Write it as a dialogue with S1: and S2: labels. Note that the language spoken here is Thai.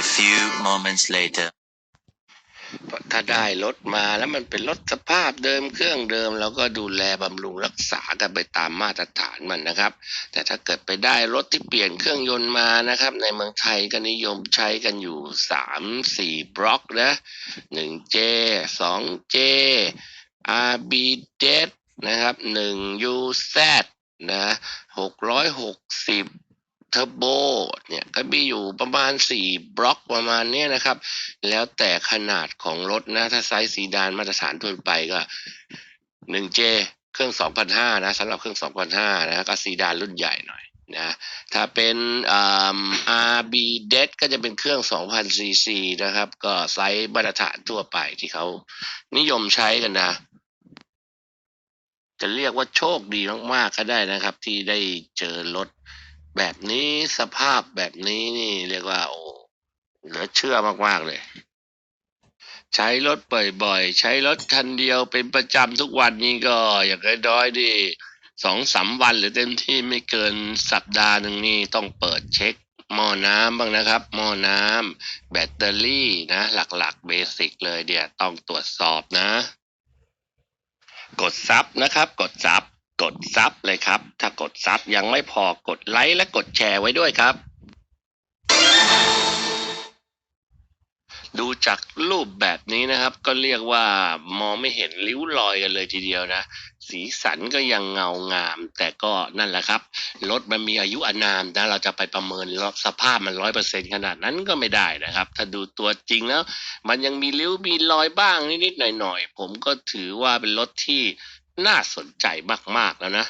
S1: A few moments later.
S2: เพราะถ้าได้รถมาแล้วมันเป็นรถสภาพเดิมเครื่องเดิมเราก็ดูแลบำรุงรักษากันไปตามมาตรฐานมันนะครับ แต่ถ้าเกิดไปได้รถที่เปลี่ยนเครื่องยนต์มานะครับ ในเมืองไทยก็นิยมใช้กันอยู่สามสี่บล็อกนะหนึ่งเจสองเจ RB d นะครับหนึ่ง UZ นะหกร้อยหกสิบ เทอร์โบเนี่ยก็มีอยู่ประมาณสี่บล็อกประมาณเนี้ยนะครับ แล้วแต่ขนาดของรถนะ ถ้าไซส์ซีดานมาตรฐานทั่วไปก็หนึ่งเจเครื่องสองพันห้านะสำหรับเครื่องสองพันห้านะก็ซีดานรุ่นใหญ่หน่อยนะถ้าเป็นอ่า RB d ก็จะเป็นเครื่อง 2,000ซีซีนะครับ ก็ไซส์มาตรฐานทั่วไปที่เขานิยมใช้กันนะ จะเรียกว่าโชคดีมากๆก็ได้นะครับ ที่ได้เจอรถ แบบนี้สภาพแบบนี้นี่เรียกว่า โอ้เหลือเชื่อมากๆเลย ใช้รถบ่อยๆ ใช้รถคันเดียวเป็นประจำทุกวันนี้ก็ อย่างน้อยๆดิสองสามวันหรือเต็มที่ไม่เกินสัปดาห์หนึ่งนี่ต้องเปิดเช็คหม้อน้ำบ้างนะครับหม้อน้ำแบตเตอรี่นะ หลักๆเบสิกเลยเดี๋ยวต้องตรวจสอบนะ กดซับนะครับ กดซับ กดซับเลยครับ ถ้ากดซับยังไม่พอกดไลค์และกดแชร์ไว้ด้วยครับ ดูจากรูปแบบนี้นะครับ ก็เรียกว่ามองไม่เห็นริ้วรอยกันเลยทีเดียวนะ สีสันก็ยังเงางาม แต่ก็นั่นแหละครับรถมันมีอายุอานามนะเราจะไปประเมินสภาพมันร้อยเปอร์เซ็นขนาดนั้นก็ไม่ได้นะครับ ถ้าดูตัวจริงแล้ว มันยังมีริ้วมีรอยบ้างนิดๆหน่อยๆผมก็ถือว่าเป็นรถที่ น่าสนใจมากๆแล้วนะ